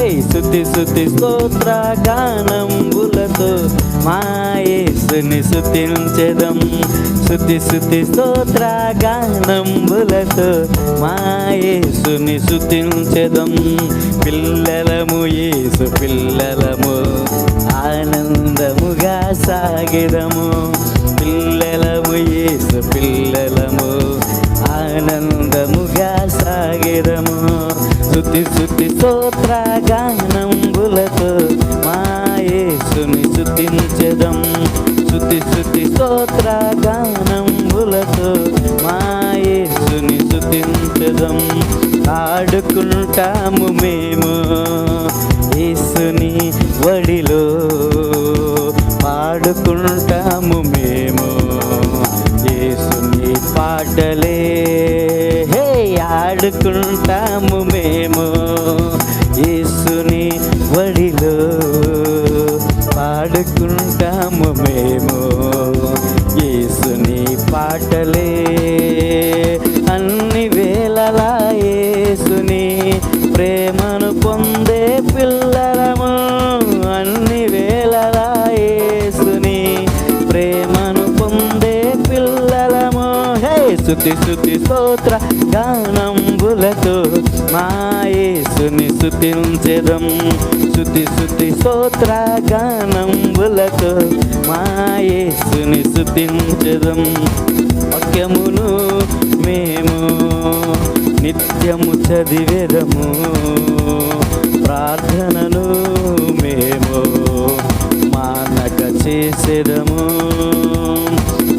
హే శుద్ధి సుతి స్తోత్ర గానంబులతో మాయేసుని శుద్ధించెదం. శుద్ధి శుద్ధి స్తోత్ర గానంబులతో మాయేసుని శుద్ధించెదం. పిల్లలము యేసు పిల్లలము ఆనందముగా సాగిదము. పిల్లలము యేసు పిల్లలము ఆనందముగా సాగిదము. శుద్ధి శుద్ధి స్తోత్ర గానంబులతో మాయేసుని శుద్ధించెదం శుద్ధి శుద్ధి స్తోత్ర గానంబులతో మాయేసుని శుద్ధించెదం ఆడుకుంటాము మేము యేసుని వడిలో పాడుకుంటాము మేము యేసుని పాటలే. హే ఆడుకుంటాము పాడుకుంటాము మేము. యేసుని పాటలే హే శుద్ధి శుద్ధి స్తోత్ర గానంబులతో మాయేసుని యేసుని సుతి శుద్ధి శుద్ధి స్తోత్ర గానంబులతో మాయేసుని యేసుని వాక్యమును మేము నిత్యము చదివేదము. ప్రార్థనను మేము మానక చేసేదము.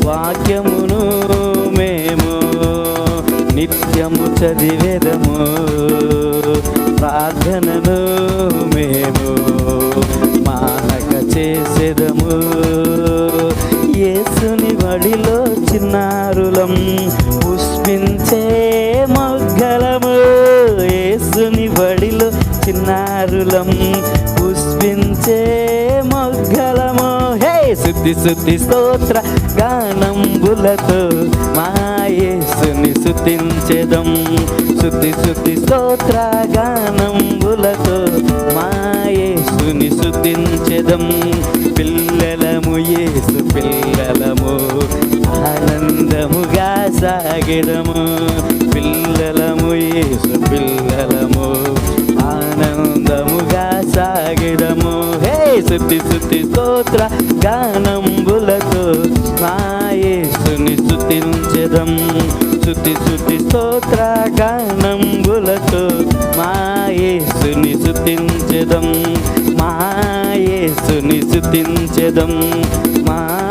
వాక్యము చదివేదము. ప్రార్థనను మేము మానక చేసేదము. యేసుని వడిలో చిన్నారులం పుష్పించే మొగ్గలము. యేసుని వడిలో చిన్నారులం పుష్పించే మొగ్గలము. హే శుద్ధి స్తోత్ర గానంబులతో మాయేసుని శుద్ధించెదం శుద్ధి శుద్ధి స్తోత్ర గానంబులతో మాయేసుని శుద్ధించెదం పిల్లలము యేసు పిల్లలము ఆనందముగా సాగిదము. పిల్లలము యేసు పిల్లలము ఆనందముగా హే శుద్ధి స్తోత్ర గానంబులతో మా యేసుని స్తుతించెదం. శుద్ధి శుద్ధి స్తోత్ర గానంబులతో మాయేసుని యేసుని స్తుతించెదం. మా యేసుని స్తుతించెదం. మా